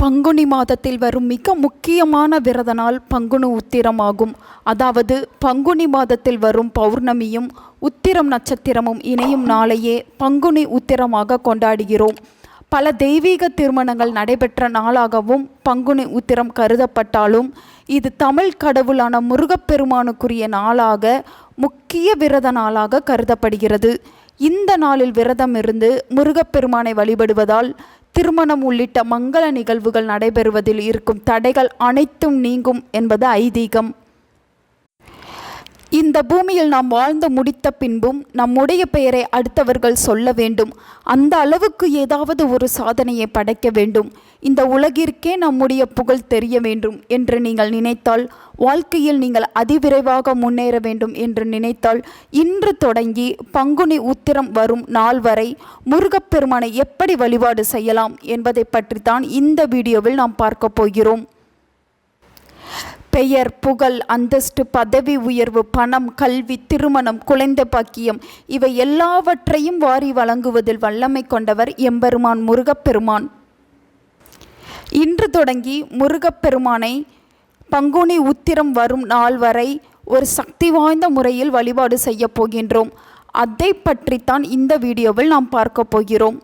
பங்குனி மாதத்தில் வரும் மிக முக்கியமான விரத நாள் பங்குனி உத்திரமாகும். அதாவது பங்குனி மாதத்தில் வரும் பௌர்ணமியும் உத்திரம் நட்சத்திரமும் இணையும் நாளையே பங்குனி உத்திரமாக கொண்டாடுகிறோம். பல தெய்வீக திருமணங்கள் நடைபெற்ற நாளாகவும் பங்குனி உத்திரம் கருதப்பட்டாலும் இது தமிழ் கடவுளான முருகப்பெருமானுக்குரிய நாளாக முக்கிய விரத நாளாக கருதப்படுகிறது. இந்த நாளில் விரதம் இருந்து முருகப்பெருமானை வழிபடுவதால் திருமணம் உள்ளிட்ட மங்கள நிகழ்வுகள் நடைபெறுவதில் இருக்கும் தடைகள் அனைத்தும் நீங்கும் என்பது ஐதீகம். இந்த பூமியில் நாம் வாழ்ந்து முடித்த பின்பும் நம்முடைய பெயரை அடுத்தவர்கள் சொல்ல வேண்டும். அந்த அளவுக்கு ஏதாவது ஒரு சாதனையை படைக்க வேண்டும். இந்த உலகிற்கே நம்முடைய புகழ் தெரிய வேண்டும் என்று நீங்கள் நினைத்தால் வாழ்க்கையில் நீங்கள் அதிவிரைவாக முன்னேற வேண்டும் என்று நினைத்தால் இன்று தொடங்கி பங்குனி உத்திரம் வரும் நாள் வரை முருகப்பெருமானை எப்படி வழிபாடு செய்யலாம் என்பதை பற்றி தான் இந்த வீடியோவில் நாம் பார்க்க போகிறோம். பெயர் புகழ் அந்தஸ்து பதவி உயர்வு பணம் கல்வி திருமணம் குழந்தை பாக்கியம் இவை எல்லாவற்றையும் வாரி வழங்குவதில் வல்லமை கொண்டவர் எம்பெருமான் முருகப்பெருமான். இன்று தொடங்கி முருகப்பெருமானை பங்குனி உத்திரம் வரும் நாள் வரை ஒரு சக்தி வாய்ந்த முறையில் வழிபாடு செய்ய போகின்றோம். அதை பற்றித்தான் இந்த வீடியோவில் நாம் பார்க்க போகிறோம்.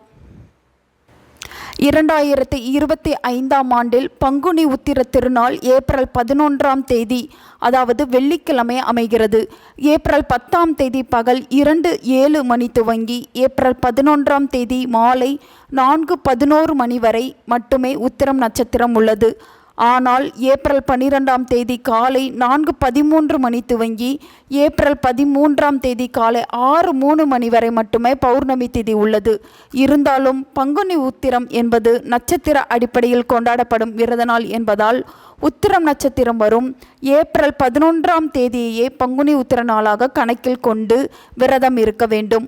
இரண்டாயிரத்தி இருபத்தி ஐந்தாம் ஆண்டில் பங்குனி உத்திர திருநாள் ஏப்ரல் பதினொன்றாம் தேதி அதாவது வெள்ளிக்கிழமை அமைகிறது. ஏப்ரல் பத்தாம் தேதி பகல் இரண்டு ஏழு மணி துவங்கி ஏப்ரல் பதினொன்றாம் தேதி மாலை நான்கு பதினோரு மணி வரை மட்டுமே உத்திரம் நட்சத்திரம் உள்ளது. ஆனால் ஏப்ரல் பன்னிரெண்டாம் தேதி காலை நான்கு பதிமூன்று மணி துவங்கி ஏப்ரல் பதிமூன்றாம் தேதி காலை ஆறு மூணு மணி வரை மட்டுமே பௌர்ணமி திதி உள்ளது. இருந்தாலும் பங்குனி உத்திரம் என்பது நட்சத்திர அடிப்படையில் கொண்டாடப்படும் விரத நாள் என்பதால் உத்திரம் நட்சத்திரம் வரும் ஏப்ரல் பதினொன்றாம் தேதியையே பங்குனி உத்திர நாளாக கணக்கில் கொண்டு விரதம் இருக்க வேண்டும்.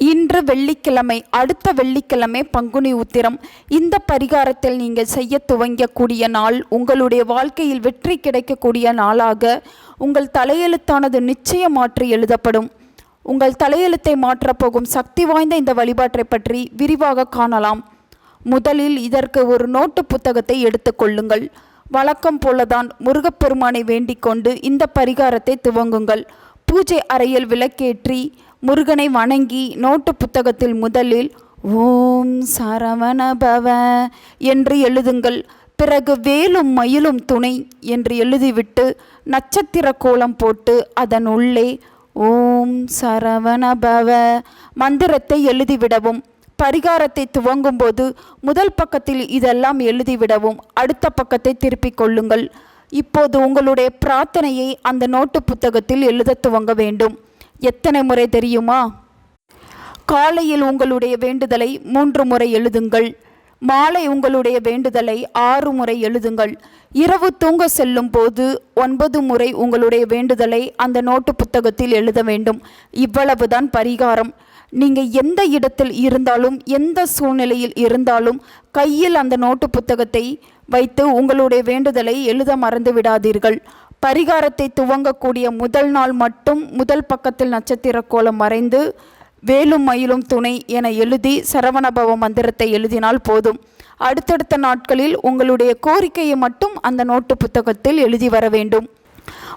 இன்று வெள்ளிக்கிழமை அடுத்த வெள்ளிக்கிழமை பங்குனி உத்திரம். இந்த பரிகாரத்தில் நீங்கள் செய்ய துவங்கக்கூடிய நாள் உங்களுடைய வாழ்க்கையில் வெற்றி கிடைக்கக்கூடிய நாளாக உங்கள் தலையெழுத்தானது நிச்சயம் மாற்றி எழுதப்படும். உங்கள் தலையெழுத்தை மாற்றப்போகும் சக்தி வாய்ந்த இந்த வழிபாட்டை பற்றி விரிவாக காணலாம். முதலில் இதற்கு ஒரு நோட்டு புத்தகத்தை எடுத்துக்கொள்ளுங்கள் வழக்கம் போலதான் முருகப்பெருமானை வேண்டிக் கொண்டு இந்த பரிகாரத்தை துவங்குங்கள். பூஜை அறையில் விளக்கேற்றி முருகனை வணங்கி நோட்டு புத்தகத்தில் முதலில் ஓம் சரவணபவ என்று எழுதுங்கள். பிறகு வேலும் மயிலும் துணை என்று எழுதிவிட்டு நட்சத்திர கோலம் போட்டு அதன் உள்ளே ஓம் சரவணபவ மந்திரத்தை எழுதிவிடவும் பரிகாரத்தை துவங்கும்போது முதல் பக்கத்தில் இதெல்லாம் எழுதிவிடவும் அடுத்த பக்கத்தை திருப்பிக் கொள்ளுங்கள். இப்போது உங்களுடைய பிரார்த்தனையை அந்த நோட்டு புத்தகத்தில் எழுத துவங்க வேண்டும். எத்தனை முறை தெரியுமா? காலையில் உங்களுடைய வேண்டுதலை மூன்று முறை எழுதுங்கள். மாலை உங்களுடைய வேண்டுதலை ஆறு முறை எழுதுங்கள். இரவு தூங்க செல்லும் போது ஒன்பது முறை உங்களுடைய வேண்டுதலை அந்த நோட்டு புத்தகத்தில் எழுத வேண்டும். இவ்வளவுதான் பரிகாரம். நீங்கள் எந்த இடத்தில் இருந்தாலும் எந்த சூழ்நிலையில் இருந்தாலும் கையில் அந்த நோட்டு புத்தகத்தை வைத்து உங்களுடைய வேண்டுதலை எழுத மறந்து விடாதீர்கள். பரிகாரத்தை துவங்கக்கூடிய முதல் நாள் மட்டும் முதல் பக்கத்தில் நட்சத்திர கோலம் மறைந்து வேலும் மயிலும் துணை என எழுதி சரவணபவ மந்திரத்தை எழுதினால் போதும். அடுத்தடுத்த நாட்களில் உங்களுடைய கோரிக்கையை மட்டும் அந்த நோட்டு புத்தகத்தில் எழுதி வர வேண்டும்.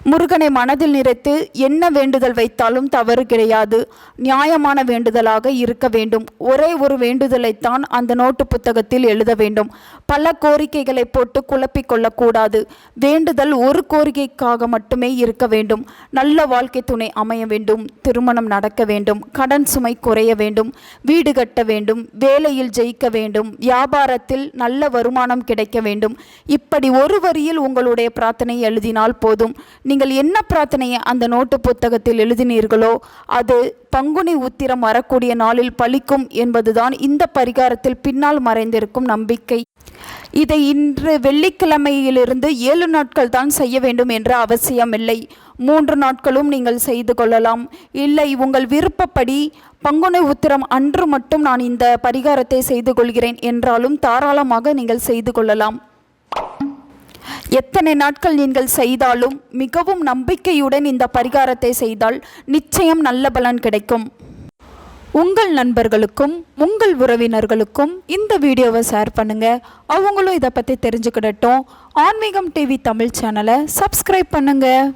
முருகனை மனதில் நிறைத்து என்ன வேண்டுதல் வைத்தாலும் தவறு கிடையாது. நியாயமான வேண்டுதலாக இருக்க வேண்டும். ஒரே ஒரு வேண்டுதலைத்தான் அந்த நோட்டு புத்தகத்தில் எழுத வேண்டும். பல கோரிக்கைகளை போட்டு குழப்பிக் கொள்ளக்கூடாது. வேண்டுதல் ஒரு கோரிக்கைக்காக மட்டுமே இருக்க வேண்டும். நல்ல வாழ்க்கை துணை அமைய வேண்டும். திருமணம் நடக்க வேண்டும். கடன் சுமை குறைய வேண்டும். வீடு கட்ட வேண்டும். வேலையில் ஜெயிக்க வேண்டும். வியாபாரத்தில் நல்ல வருமானம் கிடைக்க வேண்டும். இப்படி ஒரு வரியில் உங்களுடைய பிரார்த்தனை எழுதினால் போதும். நீங்கள் என்ன பிரார்த்தனையை அந்த நோட்டு புத்தகத்தில் எழுதினீர்களோ அது பங்குனி உத்திரம் வரக்கூடிய நாளில் பலிக்கும் என்பதுதான் இந்த பரிகாரத்தில் பின்னால் மறைந்திருக்கும் நம்பிக்கை. இதை இன்று வெள்ளிக்கிழமையிலிருந்து ஏழு நாட்கள் தான் செய்ய வேண்டும் என்ற அவசியமில்லை. மூன்று நாட்களும் நீங்கள் செய்து கொள்ளலாம். இல்லை உங்கள் விருப்பப்படி பங்குனி உத்திரம் அன்று மட்டும் நான் இந்த பரிகாரத்தை செய்து கொள்கிறேன் என்றாலும் தாராளமாக நீங்கள் செய்து கொள்ளலாம். எத்தனை நாட்கள் நீங்கள் செய்தாலும் மிகவும் நம்பிக்கையுடன் இந்த பரிகாரத்தை செய்தால் நிச்சயம் நல்ல பலன் கிடைக்கும். உங்கள் நண்பர்களுக்கும் உங்கள் உறவினர்களுக்கும் இந்த வீடியோவை ஷேர் பண்ணுங்க. அவங்களும் இதை பற்றி தெரிஞ்சுக்கிடட்டும். ஆன்மீகம் டிவி தமிழ் சேனலை சப்ஸ்கிரைப் பண்ணுங்கள்